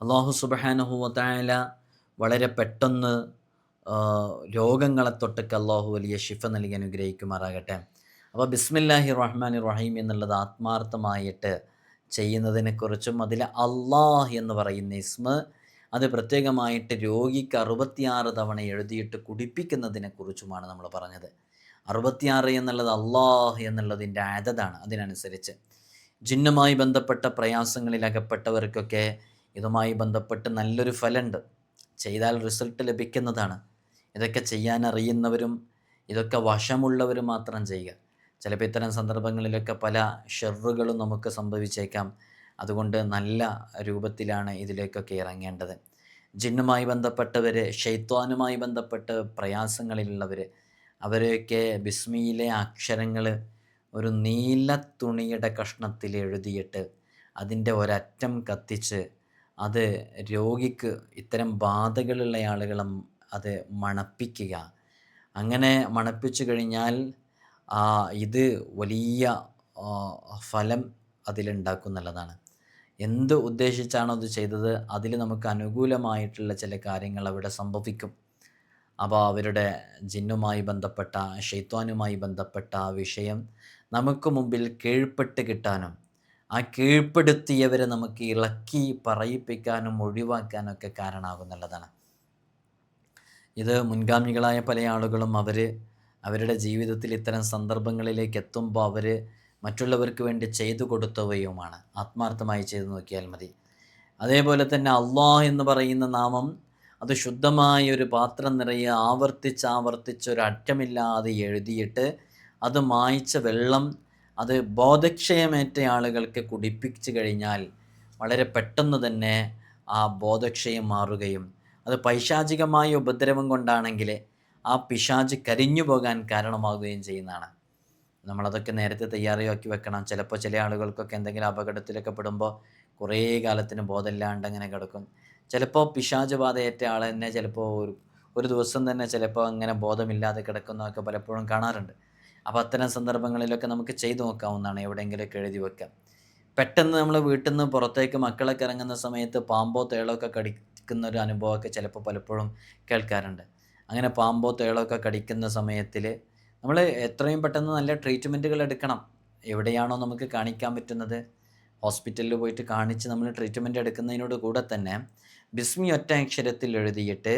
അള്ളാഹു സുബാനഹു താല വളരെ പെട്ടെന്ന് രോഗങ്ങളെ തൊട്ടൊക്കെ അള്ളാഹു വലിയ ഷിഫ നൽകി അനുഗ്രഹിക്കുമാറാകട്ടെ. അപ്പോൾ ബിസ്മില്ലാഹി റഹ്മാൻ റഹീം എന്നുള്ളത് ആത്മാർത്ഥമായിട്ട് ചെയ്യുന്നതിനെക്കുറിച്ചും അതിൽ അള്ളാഹ് എന്ന് പറയുന്ന ഇസ്മ അത് പ്രത്യേകമായിട്ട് രോഗിക്ക് അറുപത്തിയാറ് തവണ എഴുതിയിട്ട് കുടിപ്പിക്കുന്നതിനെ കുറിച്ചുമാണ് നമ്മൾ പറഞ്ഞത്. അറുപത്തിയാറ് എന്നുള്ളത് അള്ളാഹ് എന്നുള്ളതിന്റെ ആദതാണ് അതിനനുസരിച്ച്. ജിന്നുമായി ബന്ധപ്പെട്ട പ്രയാസങ്ങളിൽ അകപ്പെട്ടവർക്കൊക്കെ ഇതുമായി ബന്ധപ്പെട്ട് നല്ലൊരു ഫലമുണ്ട്. ചെയ്താൽ റിസൾട്ട് ലഭിക്കുന്നതാണ്. ഇതൊക്കെ ചെയ്യാൻ അറിയുന്നവരും ഇതൊക്കെ വശമുള്ളവരും മാത്രം ചെയ്യുക. ചിലപ്പോൾ ഇത്തരം സന്ദർഭങ്ങളിലൊക്കെ പല ഷെറുകളും നമുക്ക് സംഭവിച്ചേക്കാം. അതുകൊണ്ട് നല്ല രൂപത്തിലാണ് ഇതിലേക്കൊക്കെ ഇറങ്ങേണ്ടത്. ജിന്നുമായി ബന്ധപ്പെട്ടവർ ഷെയ്ത്വാനുമായി ബന്ധപ്പെട്ട് പ്രയാസങ്ങളിലുള്ളവർ അവരെയൊക്കെ ബിസ്മിയിലെ അക്ഷരങ്ങൾ ഒരു നീല തുണിയുടെ കഷ്ണത്തിൽ എഴുതിയിട്ട് അതിന്റെ ഒരറ്റം കത്തിച്ച് അത് രോഗിക്ക് ഇത്തരം ബാധകളുള്ള ആളുകളും അത് മണപ്പിക്കുക. അങ്ങനെ മണപ്പിച്ചു കഴിഞ്ഞാൽ ഇത് വലിയ ഫലം അതിലുണ്ടാക്കുന്നുള്ളതാണ് എന്ത് ഉദ്ദേശിച്ചാണോ അത് ചെയ്തത് അതിൽ നമുക്ക് അനുകൂലമായിട്ടുള്ള ചില കാര്യങ്ങൾ അവിടെ സംഭവിക്കും. അപ്പോൾ അവരുടെ ജിന്നുമായി ബന്ധപ്പെട്ട ഷെയ്ത്വാനുമായി ബന്ധപ്പെട്ട ആ വിഷയം നമുക്ക് മുമ്പിൽ കീഴ്പ്പെട്ട് കിട്ടാനും ആ കീഴ്പ്പെടുത്തിയവരെ നമുക്ക് ഇളക്കി പറയിപ്പിക്കാനും ഒഴിവാക്കാനൊക്കെ കാരണമാകുന്നുള്ളതാണ് ഇത് മുൻഗാമികളായ പല ആളുകളും അവർ അവരുടെ ജീവിതത്തിൽ ഇത്തരം സന്ദർഭങ്ങളിലേക്ക് എത്തുമ്പോൾ അവർ മറ്റുള്ളവർക്ക് വേണ്ടി ചെയ്തു കൊടുത്തവയുമാണ്. ആത്മാർത്ഥമായി ചെയ്തു നോക്കിയാൽ മതി. അതേപോലെ തന്നെ അള്ളാഹ് എന്ന് പറയുന്ന നാമം അത് ശുദ്ധമായ ഒരു പാത്രം നിറയെ ആവർത്തിച്ച് ആവർത്തിച്ച് ഒരു അറ്റമില്ലാതെ എഴുതിയിട്ട് അത് മായ്ച്ച വെള്ളം അത് ബോധക്ഷയമേറ്റ ആളുകൾക്ക് കുടിപ്പിച്ചു കഴിഞ്ഞാൽ വളരെ പെട്ടെന്ന് തന്നെ ആ ബോധക്ഷയം മാറുകയും അത് പൈശാചികമായ ഉപദ്രവം കൊണ്ടാണെങ്കിൽ ആ പിശാജ് കരിഞ്ഞു പോകാൻ കാരണമാകുകയും ചെയ്യുന്നതാണ്. നമ്മളതൊക്കെ നേരത്തെ തയ്യാറാക്കി വെക്കണം. ചിലപ്പോൾ ചില ആളുകൾക്കൊക്കെ എന്തെങ്കിലും അപകടത്തിലൊക്കെ പെടുമ്പോൾ കുറേ കാലത്തിന് ബോധമില്ലാണ്ട് അങ്ങനെ കിടക്കും. ചിലപ്പോൾ പിശാജ് ബാധയേറ്റ ആൾ തന്നെ ചിലപ്പോൾ ഒരു ഒരു ദിവസം തന്നെ ചിലപ്പോൾ അങ്ങനെ ബോധമില്ലാതെ കിടക്കുന്നതൊക്കെ പലപ്പോഴും കാണാറുണ്ട്. അപ്പോൾ അത്തരം സന്ദർഭങ്ങളിലൊക്കെ നമുക്ക് ചെയ്തു നോക്കാവുന്നതാണ് എവിടെയെങ്കിലുമൊക്കെ എഴുതി വെക്കാം. പെട്ടെന്ന് നമ്മൾ വീട്ടിൽ നിന്ന് പുറത്തേക്ക് മക്കളൊക്കെ ഇറങ്ങുന്ന സമയത്ത് പാമ്പോ തേളോ ഒക്കെ കടിക്കുന്ന ഒരു അനുഭവമൊക്കെ ചിലപ്പോൾ പലപ്പോഴും കേൾക്കാറുണ്ട്. അങ്ങനെ പാമ്പോ തേളോ ഒക്കെ കടിക്കുന്ന സമയത്തിൽ നമ്മൾ എത്രയും പെട്ടെന്ന് നല്ല ട്രീറ്റ്മെന്റുകൾ എടുക്കണം. എവിടെയാണോ നമുക്ക് കാണിക്കാൻ പറ്റുന്നത്. ഹോസ്പിറ്റലിൽ പോയിട്ട് കാണിച്ച് നമ്മൾ ട്രീറ്റ്മെന്റ് എടുക്കുന്നതിനോട് കൂടെ തന്നെ ബിസ്മി ഒറ്റ അക്ഷരത്തിൽ എഴുതിയിട്ട്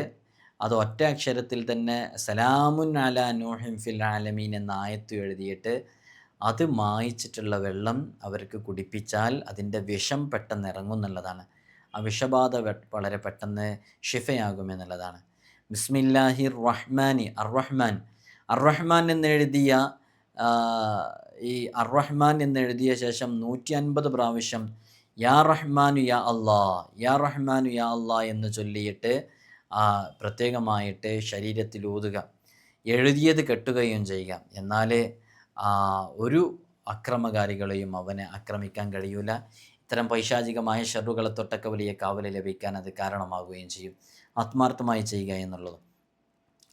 അത് ഒറ്റ അക്ഷരത്തിൽ തന്നെ സലാമുൻ അല നൂഹിം ഫിൽ ആലമീൻ എന്ന ആയത്ത് എഴുതിയിട്ട് അത് മായിച്ചിട്ടുള്ള വെള്ളം അവർക്ക് കുടിപ്പിച്ചാൽ അതിന്റെ വിഷം പെട്ടെന്ന് ഇറങ്ങും എന്നുള്ളതാണ്. ആ വിഷബാധ വളരെ പെട്ടെന്ന് ഷിഫയാകുമെന്നുള്ളതാണ് ബിസ്മില്ലാഹിർ റഹ്മാനി അർറഹ്മാൻ അർറഹ്മാൻ എന്നെഴുതിയ ഈ അർറഹ്മാൻ എന്നെഴുതിയ ശേഷം നൂറ്റി അൻപത് പ്രാവശ്യം യാ റഹ്മാനു യാ അള്ളാ യാ റഹ്മാനു യാ അള്ളാ എന്ന് ചൊല്ലിയിട്ട് പ്രത്യേകമായിട്ട് ശരീരത്തിൽ ഊതുക. എഴുതിയത് കെട്ടുകയും ചെയ്യുക. എന്നാൽ ഒരു അക്രമകാരികളെയും അവനെ ആക്രമിക്കാൻ കഴിയൂല. ഇത്തരം പൈശാചികമായ ഷെറുകളെ തൊട്ടൊക്കെ വലിയ കാവൽ ലഭിക്കാൻ അത് കാരണമാകുകയും ചെയ്യും. ആത്മാർത്ഥമായി ചെയ്യുക എന്നുള്ളത്.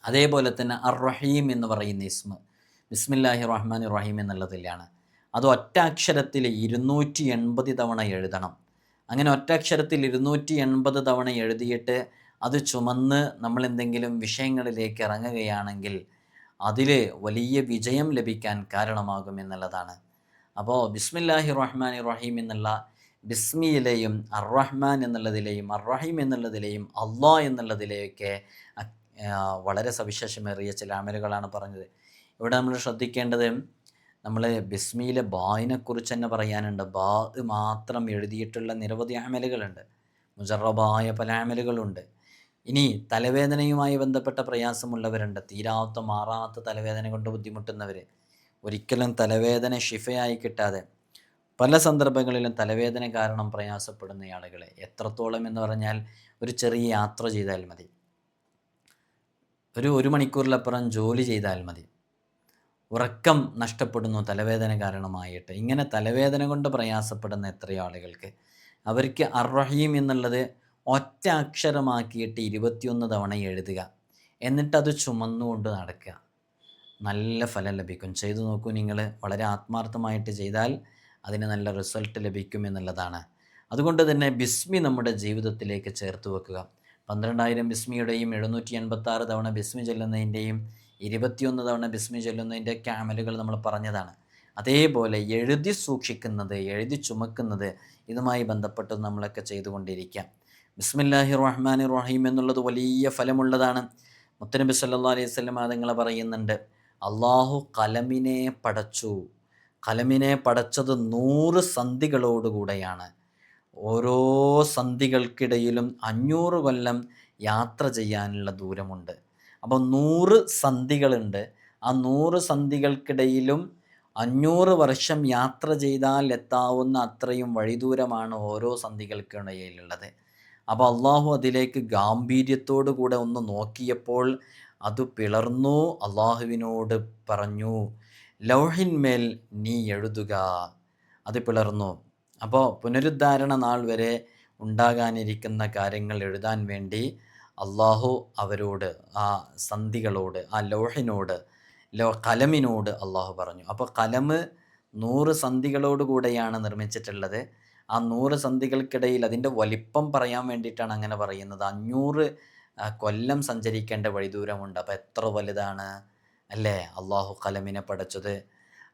അതേപോലെ തന്നെ അർ റഹീം എന്ന് പറയുന്ന ഇസ്മ. ബിസ്മില്ലാഹി റഹ്മാൻ റഹീം എന്നുള്ളതിലാണ് അത് ഒറ്റ അക്ഷരത്തിൽ ഇരുന്നൂറ്റി എൺപത് തവണ എഴുതണം. അങ്ങനെ ഒറ്റ അക്ഷരത്തിൽ ഇരുന്നൂറ്റി എൺപത് തവണ എഴുതിയിട്ട് അത് ചുമന്ന് നമ്മൾ എന്തെങ്കിലും വിഷയങ്ങളിലേക്ക് ഇറങ്ങുകയാണെങ്കിൽ അതിൽ വലിയ വിജയം ലഭിക്കാൻ കാരണമാകും എന്നുള്ളതാണ്. അപ്പോൾ ബിസ്മില്ലാഹി റഹ്മാൻ റഹീം എന്നുള്ള ബിസ്മിയിലെയും അർ റഹ്മാൻ എന്നുള്ളതിലെയും അർ റഹീം എന്നുള്ളതിലെയും അള്ളാഹ് എന്നുള്ളതിലെയൊക്കെ വളരെ സവിശേഷമേറിയ ചില അമലുകളാണ് പറഞ്ഞത്. ഇവിടെ നമ്മൾ ശ്രദ്ധിക്കേണ്ടത് നമ്മൾ ബിസ്മിയിലെ ബായിനെക്കുറിച്ച് തന്നെ പറയാനുണ്ട്. ബാ മാത്രം എഴുതിയിട്ടുള്ള നിരവധി അമലുകളുണ്ട്. മുജറബായ പല അമലുകളുണ്ട്. ഇനി തലവേദനയുമായി ബന്ധപ്പെട്ട പ്രയാസമുള്ളവരുണ്ട്. തീരാത്ത മാറാത്ത തലവേദന കൊണ്ട് ബുദ്ധിമുട്ടുന്നവർ ഒരിക്കലും തലവേദന ഷിഫയായി കിട്ടാതെ പല സന്ദർഭങ്ങളിലും തലവേദന കാരണം പ്രയാസപ്പെടുന്ന ആളുകളെ എത്രത്തോളം എന്ന് പറഞ്ഞാൽ ഒരു ചെറിയ യാത്ര ചെയ്താൽ മതി. ഒരു ഒരു മണിക്കൂറിലപ്പുറം ജോലി ചെയ്താൽ മതി. ഉറക്കം നഷ്ടപ്പെടുന്നു തലവേദന കാരണമായിട്ട്. ഇങ്ങനെ തലവേദന കൊണ്ട് പ്രയാസപ്പെടുന്ന എത്രയോ ആളുകൾക്ക് അവർക്ക് അർറഹീം എന്നുള്ളത് ഒറ്റ അക്ഷരമാക്കിയിട്ട് ഇരുപത്തിയൊന്ന് തവണ എഴുതുക. എന്നിട്ടത് ചുമന്നുകൊണ്ട് നടക്കുക. നല്ല ഫലം ലഭിക്കും. ചെയ്തു നോക്കൂ നിങ്ങൾ. വളരെ ആത്മാർത്ഥമായിട്ട് ചെയ്താൽ അതിന് നല്ല റിസൾട്ട് ലഭിക്കും എന്നുള്ളതാണ്. അതുകൊണ്ട് തന്നെ ബിസ്മി നമ്മുടെ ജീവിതത്തിലേക്ക് ചേർത്ത് വെക്കുക. പന്ത്രണ്ടായിരം ബിസ്മിയുടെയും എഴുന്നൂറ്റി എൺപത്തി ആറ് തവണ ബിസ്മി ചൊല്ലുന്നതിന്റെയും ഇരുപത്തിയൊന്ന് തവണ ബിസ്മി ചൊല്ലുന്നതിന്റെ ക്യാമലുകൾ നമ്മൾ പറഞ്ഞതാണ്. അതേപോലെ എഴുതി സൂക്ഷിക്കുന്നത് എഴുതി ചുമക്കുന്നത് ഇതുമായി ബന്ധപ്പെട്ട് നമ്മളൊക്കെ ചെയ്തുകൊണ്ടിരിക്കാം. ബിസ്മില്ലാഹി റഹ്മാൻ റഹീം എന്നുള്ളത് വലിയ ഫലമുള്ളതാണ്. മുത്തനബി സല്ലാ അലൈഹി സ്വലം അതുങ്ങൾ പറയുന്നുണ്ട് അള്ളാഹു കലമിനെ പടച്ചു. കലമിനെ പടച്ചത് നൂറ് സന്ധികളോടുകൂടെയാണ്. ഓരോ സന്ധികൾക്കിടയിലും അഞ്ഞൂറ് കൊല്ലം യാത്ര ചെയ്യാനുള്ള ദൂരമുണ്ട്. അപ്പോൾ നൂറ് സന്ധികളുണ്ട്. ആ നൂറ് സന്ധികൾക്കിടയിലും അഞ്ഞൂറ് വർഷം യാത്ര ചെയ്താൽ എത്താവുന്ന അത്രയും വഴിദൂരമാണ് ഓരോ സന്ധികൾക്കിടയിലുള്ളത്. അപ്പോൾ അള്ളാഹു അതിലേക്ക് ഗാംഭീര്യത്തോടു കൂടെ ഒന്ന് നോക്കിയപ്പോൾ അത് പിളർന്നു. അള്ളാഹുവിനോട് പറഞ്ഞു ലൗഹിന്മേൽ നീ എഴുതുക. അത് പിളർന്നു. അപ്പോൾ പുനരുദ്ധാരണ നാൾ വരെ ഉണ്ടാകാനിരിക്കുന്ന കാര്യങ്ങൾ എഴുതാൻ വേണ്ടി അള്ളാഹു അവരോട് ആ സന്ധികളോട് ആ ലോഹിനോട് ലോ കലമിനോട് അള്ളാഹു പറഞ്ഞു. അപ്പോൾ കലമ് നൂറ് സന്ധികളോട് കൂടെയാണ് നിർമ്മിച്ചിട്ടുള്ളത്. ആ നൂറ് സന്ധികൾക്കിടയിൽ അതിന്റെ വലിപ്പം പറയാൻ വേണ്ടിയിട്ടാണ് അങ്ങനെ പറയുന്നത്. അഞ്ഞൂറ് കൊല്ലം സഞ്ചരിക്കേണ്ട വഴിദൂരമുണ്ട്. അപ്പോൾ എത്ര വലുതാണ്? അല്ലേ? അള്ളാഹു കലമിനെ പടച്ചത്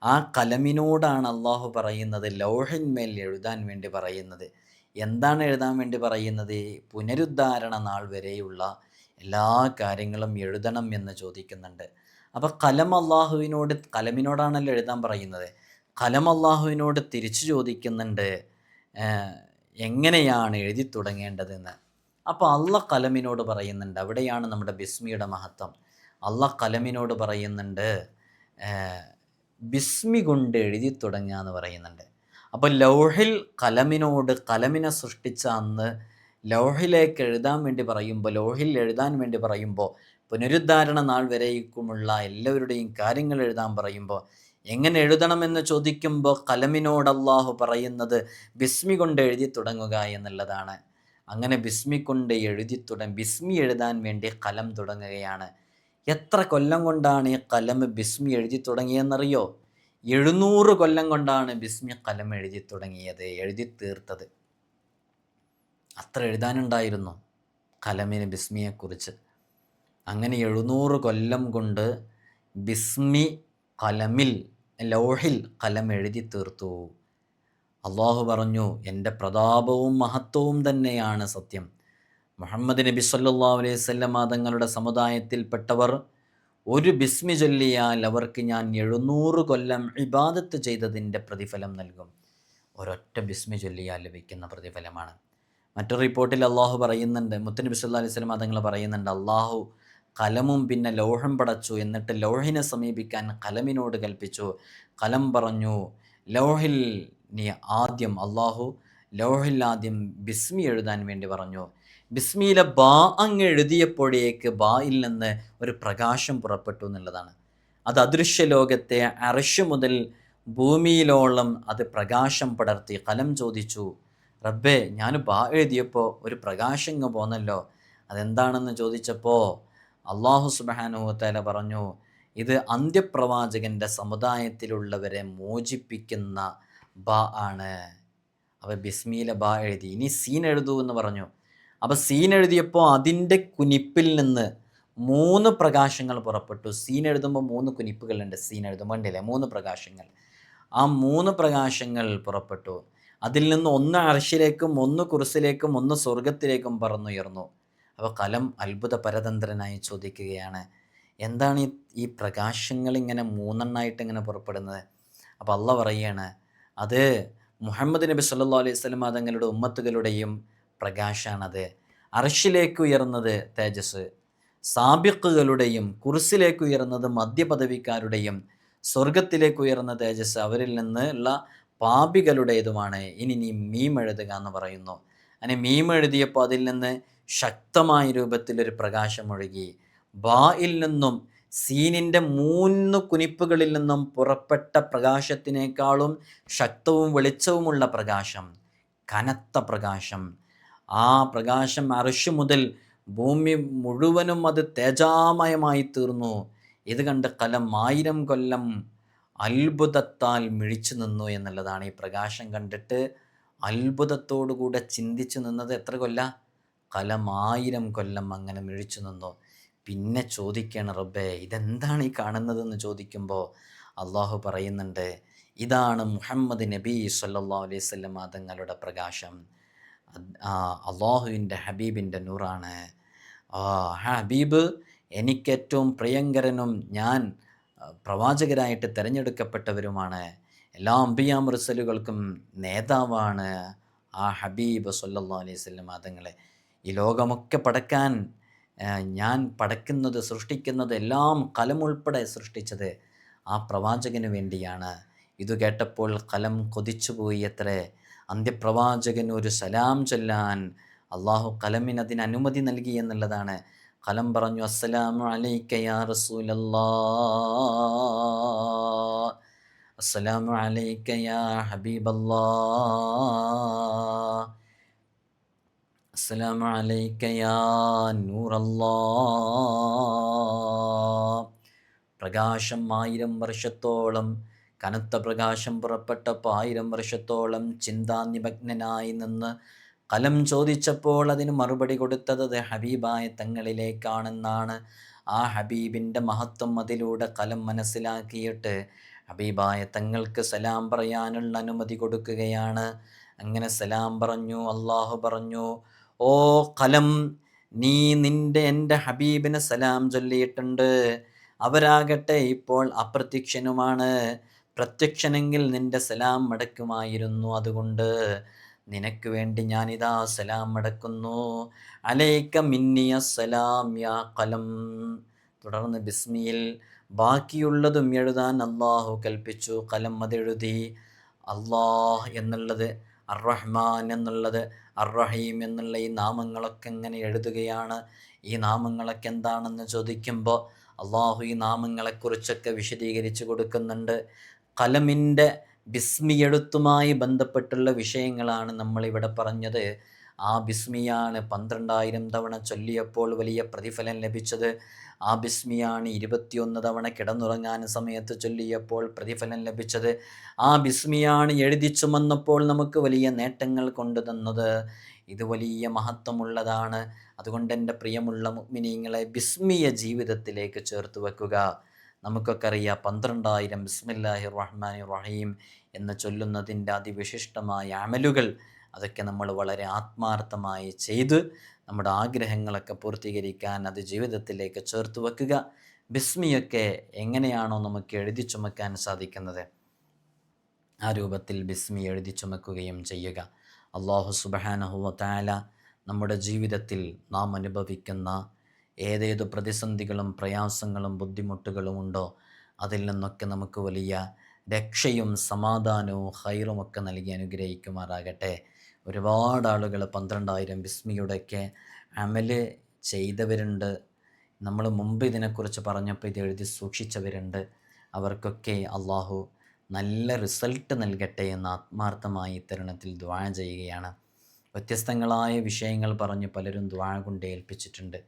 ആ കലമിനോടാണ് അള്ളാഹു പറയുന്നത് ലൗഹിന്മേൽ എഴുതാൻ വേണ്ടി പറയുന്നത്. എന്താണ് എഴുതാൻ വേണ്ടി പറയുന്നത്? പുനരുദ്ധാരണ നാൾ വരെയുള്ള എല്ലാ കാര്യങ്ങളും എഴുതണം എന്ന് ചോദിക്കുന്നുണ്ട്. അപ്പോൾ കലം അള്ളാഹുവിനോട് കലമിനോടാണല്ലോ എഴുതാൻ പറയുന്നത്. കലം അള്ളാഹുവിനോട് തിരിച്ചു ചോദിക്കുന്നുണ്ട് എങ്ങനെയാണ് എഴുതി തുടങ്ങേണ്ടതെന്ന്? അപ്പോൾ അള്ള കലമിനോട് പറയുന്നുണ്ട്. അവിടെയാണ് നമ്മുടെ ബിസ്മിയുടെ മഹത്വം. അള്ള കലമിനോട് പറയുന്നുണ്ട് ബിസ്മി കൊണ്ട് എഴുതി തുടങ്ങുക എന്ന് പറയുന്നുണ്ട്. അപ്പോൾ ലൗഹിൽ കലമിനോട് കലമിനെ സൃഷ്ടിച്ച അന്ന് ലൗഹിലേക്ക് എഴുതാൻ വേണ്ടി പറയുമ്പോൾ ലൗഹിൽ എഴുതാൻ വേണ്ടി പറയുമ്പോൾ പുനരുദ്ധാരണ നാൾ വരേക്കുമുള്ള എല്ലാവരുടെയും കാര്യങ്ങൾ എഴുതാൻ പറയുമ്പോൾ എങ്ങനെ എഴുതണമെന്ന് ചോദിക്കുമ്പോൾ കലമിനോട് അള്ളാഹു പറയുന്നത് ബിസ്മി കൊണ്ട് എഴുതി തുടങ്ങുക എന്നുള്ളതാണ്. അങ്ങനെ ബിസ്മി കൊണ്ട് എഴുതി തുട ബിസ്മി എഴുതാൻ വേണ്ടി കലം തുടങ്ങുകയാണ്. എത്ര കൊല്ലം കൊണ്ടാണ് ഈ കലം ബിസ്മി എഴുതി തുടങ്ങിയെന്നറിയോ? എഴുന്നൂറ് കൊല്ലം കൊണ്ടാണ് ബിസ്മി കലം എഴുതി തുടങ്ങിയത് എഴുതി തീർത്തത്. അത്ര എഴുതാനുണ്ടായിരുന്നു കലമിന് ബിസ്മിയെക്കുറിച്ച്. അങ്ങനെ എഴുന്നൂറ് കൊല്ലം കൊണ്ട് ബിസ്മി കലമിൽ ലോഹിൽ കലം എഴുതി തീർത്തു. അള്ളാഹു പറഞ്ഞു എന്റെ പ്രതാപവും മഹത്വവും തന്നെയാണ് സത്യം. മുഹമ്മദ് നബി സല്ലാ അലൈഹി സ്വല്ലം തങ്ങളുടെ സമുദായത്തിൽപ്പെട്ടവർ ഒരു ബിസ്മി ചൊല്ലിയാൽ അവർക്ക് ഞാൻ എഴുന്നൂറ് കൊല്ലം ഇബാദത്ത് ചെയ്തതിന്റെ പ്രതിഫലം നൽകും. ഒരൊറ്റ ബിസ്മി ചൊല്ലിയാൽ ലഭിക്കുന്ന പ്രതിഫലമാണ്. മറ്റൊരു റിപ്പോർട്ടിൽ അള്ളാഹു പറയുന്നുണ്ട് മുത്തനബി സല്ലാ അലൈഹി സ്വലം തങ്ങൾ പറയുന്നുണ്ട് അള്ളാഹു കലമും പിന്നെ ലോഹം പടച്ചു എന്നിട്ട് ലോഹിനെ സമീപിക്കാൻ കലമിനോട് കൽപ്പിച്ചു. കലം പറഞ്ഞു ലോഹിൽ നീ ആദ്യം അള്ളാഹു ലോഹിൽ ആദ്യം ബിസ്മി എഴുതാൻ വേണ്ടി പറഞ്ഞു. ബിസ്മിയിലെ ബാ അങ്ങ് എഴുതിയപ്പോഴേക്ക് ബായിൽ നിന്ന് ഒരു പ്രകാശം പുറപ്പെട്ടു എന്നുള്ളതാണ്. അത് അദൃശ്യ ലോകത്തെ അറശ് മുതൽ ഭൂമിയിലോളം അത് പ്രകാശം പടർത്തി കലം ചോദിച്ചു റബ്ബേ ഞാൻ ബാ എഴുതിയപ്പോൾ ഒരു പ്രകാശം ഇങ്ങ് പോന്നല്ലോ അതെന്താണെന്ന് ചോദിച്ചപ്പോൾ അള്ളാഹു സുബാനുഹത്തല പറഞ്ഞു ഇത് അന്ത്യപ്രവാചകന്റെ സമുദായത്തിലുള്ളവരെ മോചിപ്പിക്കുന്ന ബാ ആണ്. അവ ബിസ്മിയിലെ ബാ എഴുതി. ഇനി സീൻ എഴുതൂ എന്ന് പറഞ്ഞു. അപ്പോൾ സീൻ എഴുതിയപ്പോൾ അതിന്റെ കുനിപ്പിൽ നിന്ന് മൂന്ന് പ്രകാശങ്ങൾ പുറപ്പെട്ടു. സീൻ എഴുതുമ്പോൾ മൂന്ന് കുനിപ്പുകളുണ്ട്. സീൻ എഴുതുമ്പോൾ ഉണ്ടല്ലേ? മൂന്ന് പ്രകാശങ്ങൾ. ആ മൂന്ന് പ്രകാശങ്ങൾ പുറപ്പെട്ടു. അതിൽ നിന്ന് ഒന്ന് അർഷിലേക്കും ഒന്ന് കുറിസിലേക്കും ഒന്ന് സ്വർഗത്തിലേക്കും പറന്നുയർന്നു. അപ്പോൾ കലം അത്ഭുത പരതന്ത്രനായി ചോദിക്കുകയാണ് എന്താണ് ഈ ഈ പ്രകാശങ്ങൾ ഇങ്ങനെ മൂന്നെണ്ണായിട്ട് ഇങ്ങനെ പുറപ്പെടുന്നത്? അപ്പോൾ അള്ള പറയാണ് അത് മുഹമ്മദ് നബി സല്ലാ അലൈഹി സ്വലം തങ്ങളുടെ ഉമ്മത്തുകളുടെയും പ്രകാശാണത്. അർഷിലേക്ക് ഉയർന്നത് തേജസ്. സാബിക്കുകളുടെയും കുറിസിലേക്ക് ഉയർന്നത് മധ്യപദവിക്കാരുടെയും സ്വർഗത്തിലേക്ക് ഉയർന്ന തേജസ് അവരിൽ നിന്നുള്ള പാപികളുടേതുമാണ്. ഇനി നീ മീം എഴുതുക എന്ന് പറയുന്നു. അങ്ങനെ മീം എഴുതിയപ്പോൾ അതിൽ നിന്ന് ശക്തമായ രൂപത്തിലൊരു പ്രകാശം ഒഴുകി. ബായിൽ നിന്നും സീനിന്റെ മൂന്ന് കുനിപ്പുകളിൽ നിന്നും പുറപ്പെട്ട പ്രകാശത്തിനേക്കാളും ശക്തവും വെളിച്ചവുമുള്ള പ്രകാശം. കനത്ത പ്രകാശം. ആ പ്രകാശം അർഷ് മുതൽ ഭൂമി മുഴുവനും അത് തേജാമയമായി തീർന്നു. ഇത് കണ്ട് കലം ആയിരം കൊല്ലം അത്ഭുതത്താൽ മിഴിച്ചു നിന്നു എന്നുള്ളതാണ് ഈ പ്രകാശം കണ്ടിട്ട് അത്ഭുതത്തോടുകൂടെ ചിന്തിച്ചു നിന്നത് എത്ര കൊല്ല? കലം ആയിരം കൊല്ലം അങ്ങനെ മിഴിച്ചു നിന്നു. പിന്നെ ചോദിക്കണം റബ്ബേ ഇതെന്താണ് ഈ കാണുന്നതെന്ന് ചോദിക്കുമ്പോൾ അള്ളാഹു പറയുന്നുണ്ട് ഇതാണ് മുഹമ്മദ് നബി സല്ലാ അലൈഹി സ്വല്ലം തങ്ങളുടെ പ്രകാശം. അള്ളാഹുവിന്റെ ഹബീബിന്റെ നൂറാണ്. ഹബീബ് എനിക്കേറ്റവും പ്രിയങ്കരനും ഞാൻ പ്രവാചകരായിട്ട് തിരഞ്ഞെടുക്കപ്പെട്ടവരുമാണ്. എല്ലാ അമ്പിയാ മുറസലുകൾക്കും നേതാവാണ് ആ ഹബീബ് സല്ലാ അലൈഹി സ്വല്ലം തങ്ങളെ ഈ ലോകമൊക്കെ പടക്കാൻ ഞാൻ പടക്കുന്നത് സൃഷ്ടിക്കുന്നത് എല്ലാം കലമുൾപ്പെടെ സൃഷ്ടിച്ചത് ആ പ്രവാചകന് വേണ്ടിയാണ്. ഇത് കേട്ടപ്പോൾ കലം കൊതിച്ചുപോയി എത്രേ അന്ത്യപ്രവാചകന് ഒരു സലാം ചൊല്ലാൻ അള്ളാഹു കലമിന് അതിന് അനുമതി നൽകി എന്നുള്ളതാണ്. കലം പറഞ്ഞു അസ്സലാമു അലൈക്ക യാ റസൂലല്ലാ. അസ്സലാമു അലൈക്ക യാ ഹബീബല്ലാ. അസ്സലാമു അലൈക്ക യാ നൂറല്ലാ. പ്രകാശം ആയിരം വർഷത്തോളം കനത്ത പ്രകാശം പുറപ്പെട്ടപ്പോൾ ആയിരം വർഷത്തോളം ചിന്താ നിമഗ്നനായി നിന്ന് കലം ചോദിച്ചപ്പോൾ അതിന് മറുപടി കൊടുത്തത് ഹബീബായ തങ്ങളിലേക്കാണെന്നാണ്. ആ ഹബീബിന്റെ മഹത്വം അതിലൂടെ കലം മനസ്സിലാക്കിയിട്ട് ഹബീബായ തങ്ങൾക്ക് സലാം പറയാനുള്ള അനുമതി കൊടുക്കുകയാണ്. അങ്ങനെ സലാം പറഞ്ഞു അള്ളാഹു പറഞ്ഞു ഓ കലം നീ നിന്റെ എന്റെ ഹബീബിന് സലാം ചൊല്ലിയിട്ടുണ്ട്. അവരാകട്ടെ ഇപ്പോൾ അപ്രത്യക്ഷനുമാണ്. പ്രത്യക്ഷനെങ്കിൽ നിന്റെ സലാം മടക്കുമായിരുന്നു അതുകൊണ്ട് നിനക്ക് വേണ്ടി ഞാനിതാ സലാം മടക്കുന്നു അലൈക്ക മിന്നിയ സലാം യാ കലം തുടർന്ന് ബിസ്മിയിൽ ബാക്കിയുള്ളതും എഴുതാൻ അള്ളാഹു കൽപ്പിച്ചു. കലം അതെഴുതി അള്ളാഹ് എന്നുള്ളത് അർറഹ്മാൻ എന്നുള്ളത് അർറഹീം എന്നുള്ള ഈ നാമങ്ങളൊക്കെ എങ്ങനെ എഴുതുകയാണ്. ഈ നാമങ്ങളൊക്കെ എന്താണെന്ന് ചോദിക്കുമ്പോൾ അള്ളാഹു ഈ നാമങ്ങളെക്കുറിച്ചൊക്കെ വിശദീകരിച്ചു കൊടുക്കുന്നുണ്ട്. കലമിന്റെ ബിസ്മിയെഴുത്തുമായി ബന്ധപ്പെട്ടുള്ള വിഷയങ്ങളാണ് നമ്മളിവിടെ പറഞ്ഞത്. ആ ബിസ്മിയാണ് പന്ത്രണ്ടായിരം തവണ ചൊല്ലിയപ്പോൾ വലിയ പ്രതിഫലം ലഭിച്ചത്. ആ ബിസ്മിയാണ് ഇരുപത്തിയൊന്ന് തവണ കിടന്നുറങ്ങാൻ സമയത്ത് ചൊല്ലിയപ്പോൾ പ്രതിഫലം ലഭിച്ചത്. ആ ബിസ്മിയാണ് എഴുതി ചുമന്നപ്പോൾ നമുക്ക് വലിയ നേട്ടങ്ങൾ കൊണ്ടു ഇത് വലിയ മഹത്വമുള്ളതാണ്. അതുകൊണ്ട് എന്റെ പ്രിയമുള്ള മുഗ്മിനീങ്ങളെ ബിസ്മിയ ജീവിതത്തിലേക്ക് ചേർത്ത് വെക്കുക. നമുക്കൊക്കെ അറിയാം പന്ത്രണ്ടായിരം ബിസ്മില്ലാഹി റഹ്മാൻ റഹീം എന്ന് ചൊല്ലുന്നതിന്റെ അതിവിശിഷ്ടമായ അമലുകൾ അതൊക്കെ നമ്മൾ വളരെ ആത്മാർത്ഥമായി ചെയ്ത് നമ്മുടെ ആഗ്രഹങ്ങളൊക്കെ പൂർത്തീകരിക്കാൻ അത് ജീവിതത്തിലേക്ക് ചേർത്ത് വെക്കുക. ബിസ്മിയൊക്കെ എങ്ങനെയാണോ നമുക്ക് എഴുതി ചുമക്കാൻ സാധിക്കുന്നത്? ആ രൂപത്തിൽ ബിസ്മി എഴുതി ചുമക്കുകയും ചെയ്യുക. അള്ളാഹു സുബഹാനഹുവ താല നമ്മുടെ ജീവിതത്തിൽ നാം അനുഭവിക്കുന്ന ഏതേത് പ്രതിസന്ധികളും പ്രയാസങ്ങളും ബുദ്ധിമുട്ടുകളും ഉണ്ടോ? അതിൽ നിന്നൊക്കെ നമുക്ക് വലിയ രക്ഷയും സമാധാനവും ഹൈറുമൊക്കെ നൽകി അനുഗ്രഹിക്കുമാറാകട്ടെ. ഒരുപാട് ആളുകൾ പന്ത്രണ്ടായിരം ബിസ്മിയുടെയൊക്കെ അമൽ ചെയ്തവരുണ്ട്. നമ്മൾ മുമ്പ് ഇതിനെക്കുറിച്ച് പറഞ്ഞപ്പോൾ ഇത് എഴുതി സൂക്ഷിച്ചവരുണ്ട്. അവർക്കൊക്കെ അള്ളാഹു നല്ല റിസൾട്ട് നൽകട്ടെ എന്ന് ആത്മാർത്ഥമായി ഇത്തരണത്തിൽ ദ്വാന ചെയ്യുകയാണ്. വ്യത്യസ്തങ്ങളായ വിഷയങ്ങൾ പറഞ്ഞ് പലരും ദ്വാ കൊണ്ട് ഏൽപ്പിച്ചിട്ടുണ്ട്.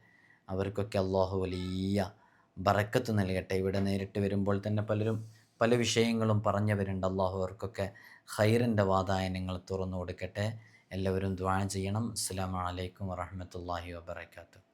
അവർക്കൊക്കെ അള്ളാഹു വലിയ ബറക്കത്ത് നൽകട്ടെ. ഇവിടെ നേരിട്ട് വരുമ്പോൾ തന്നെ പലരും പല വിഷയങ്ങളും പറഞ്ഞവരുണ്ട്. അള്ളാഹു അവർക്കൊക്കെ ഹൈറിന്റെ വാതായനങ്ങൾ തുറന്നു കൊടുക്കട്ടെ. എല്ലാവരും ദ്വാ ചെയ്യണം. അസ്സാം വലൈക്കും വാഹമത്തല്ലാഹി വാബർക്കാത്തു